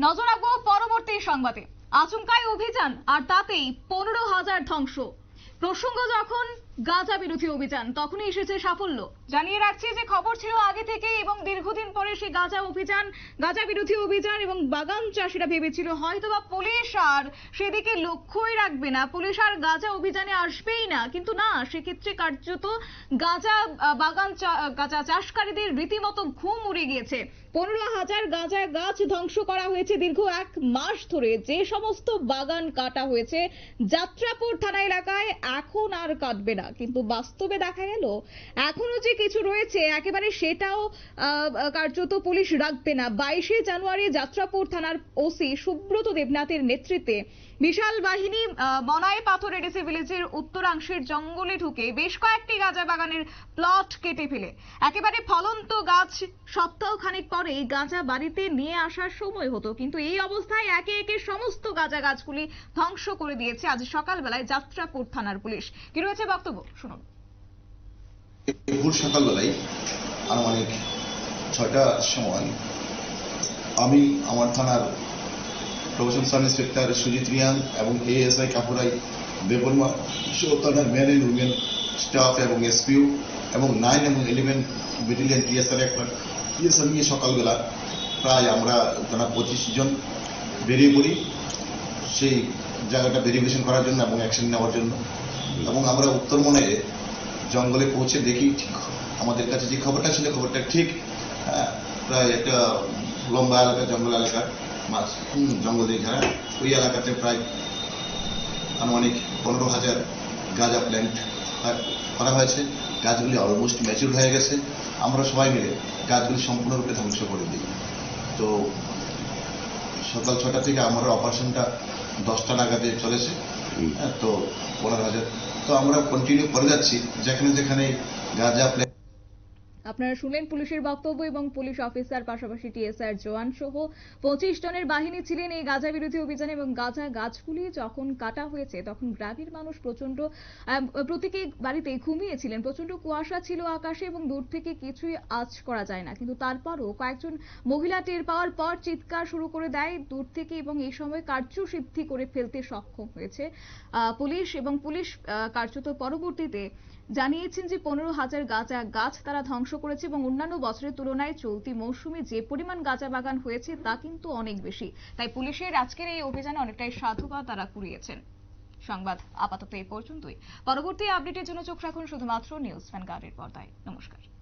নজর রাখব পরবর্তী সংবাদে। আচমকায় অভিযান আর তাতেই পনেরো হাজার ধ্বংস। প্রসঙ্গ যখন গাঁজা বিরোধী অভিযান, তখনই এসেছে সাফল্য। জানিয়ে রাখছি যে খবর ছিল আগে থেকে এবং দীর্ঘদিন পরে সেই গাঁজা অভিযান, গাঁজা বিরোধী অভিযান এবং বাগান চাষিরা ভেবেছিল হয়তোবা পুলিশ আর সেদিকে লক্ষ্যই রাখবে না। পুলিশ আর গাঁজা অভিযানে আসবেই না, কিন্তু না, সেক্ষেত্রে কার্যত গাঁজা বাগান গাঁজা চাষকারীদের রীতিমতো ঘুম উড়ে গিয়েছে। পনেরো হাজার গাঁজা গাছ ধ্বংস করা হয়েছে দীর্ঘ এক মাস ধরে। যে সমস্ত বাগান কাটা হয়েছে, যাত্রাপুর থানা এলাকায় এখন আর কাটবে না। কিন্তু বাস্তবে দেখা গেল, এখনও যে কিছু রয়েছে, একেবারে সেটাও কার্যত পুলিশ রাখবে না। বাইশে জানুয়ারি যাত্রাপুর থানার ওসি সুব্রত দেবনাথের নেতৃত্বে বিশাল বাহিনী মনাই পাথর এডিসি ভিলেজের উত্তরাংশের জঙ্গলে ঢুকে বেশ কয়েকটি গাঁজা বাগানের প্লট কেটে ফেলে। একেবারে ফলন্ত গাছ সপ্তাহ খানিক পরে গাঁজা বাড়িতে নিয়ে আসার সময় হতো, কিন্তু এই অবস্থায় একে একে সমস্ত গাঁজা গাছগুলি ধ্বংস করে দিয়েছে। আজ সকালবেলায় যাত্রাপুর থানার পুলিশ। কি রয়েছে বক্তব্য? শুনুন। ভোর সকালবেলায় আনুমানিক ছয়টার সময় আমি আমার থানার profession sub inspector Sujit Reang এবং এএসআই কাপুরাই দেবর্মা সহ থানার ম্যান অ্যান্ড উইমেন স্টাফ এবং এসপিউ এবং নাইন এবং ইলেভেন ব্যাটালিয়ন টিএসআর একটা টিএসআর নিয়ে সকালবেলা প্রায় আমরা থানা পঁচিশ জন বেরিয়ে পড়ি। সেই জায়গাটা ভেরিফিকেশন করার জন্য এবং অ্যাকশন নেওয়ার জন্য। এবং আমরা উত্তরমনে জঙ্গলে পৌঁছে দেখি ঠিক আমাদের কাছে যে খবরটা ছিল খবরটা ঠিক হ্যাঁ, প্রায় একটা লম্বা এলাকা জঙ্গল এলাকা মাছ জঙ্গল ঘেরা। ওই এলাকাতে প্রায় আনুমানিক পনেরো হাজার গাঁজা প্ল্যান্ট করা হয়েছে। গাছগুলি অলমোস্ট ম্যাচিউর হয়ে গেছে। আমরা সবাই মিলে গাছগুলি সম্পূর্ণরূপে ধ্বংস করে দিই। তো সকাল ছটা থেকে আমার অপারেশনটা দশটা নাগাদে চলেছে। হ্যাঁ, তো পনেরো হাজার। তো আমরা কন্টিনিউ করে যাচ্ছি। যেখানে যেখানে গাঁজা আপনারা শুনলেন পুলিশের বক্তব্য এবং পুলিশ অফিসার পাশাপাশি টিএসআর জওয়ান সহ পঁচিশ জনের বাহিনী ছিলেন এই গাঁজা বিরোধী অভিযানে এবং গাঁজা গাছগুলি যখন কাটা হয়েছে তখন গ্রামের মানুষ প্রচণ্ড আহ, প্রত্যেকে বাড়িতে ঘুমিয়েছিলেন। প্রচণ্ড কুয়াশা ছিল আকাশে এবং দূর থেকে কিছুই আজ করা যায় না। কিন্তু তারপরও কয়েকজন মহিলা টের পাওয়ার পর চিৎকার শুরু করে দেয়। দূর থেকে এবং এই সময় কার্যসিদ্ধি করে ফেলতে সক্ষম হয়েছে পুলিশ এবং পুলিশ কার্যত পরবর্তীতে জানিয়েছেন যে পনেরো হাজার গাঁজা গাছ তারা ধ্বংস করেছে এবং অন্যান্য বছরের তুলনায় চলতি মৌসুমে যে পরিমাণ গাঁজা বাগান হয়েছে তা কিন্তু অনেক বেশি। তাই পুলিশের আজকের এই অভিযানে অনেকটাই সাধুবাদ তারা কুড়িয়েছেন। সংবাদ আপাতত এই পর্যন্তই। পরবর্তী আপডেটের জন্য চোখ রাখুন শুধুমাত্র নিউজ ভ্যানগার্ডের পর্দায়। নমস্কার।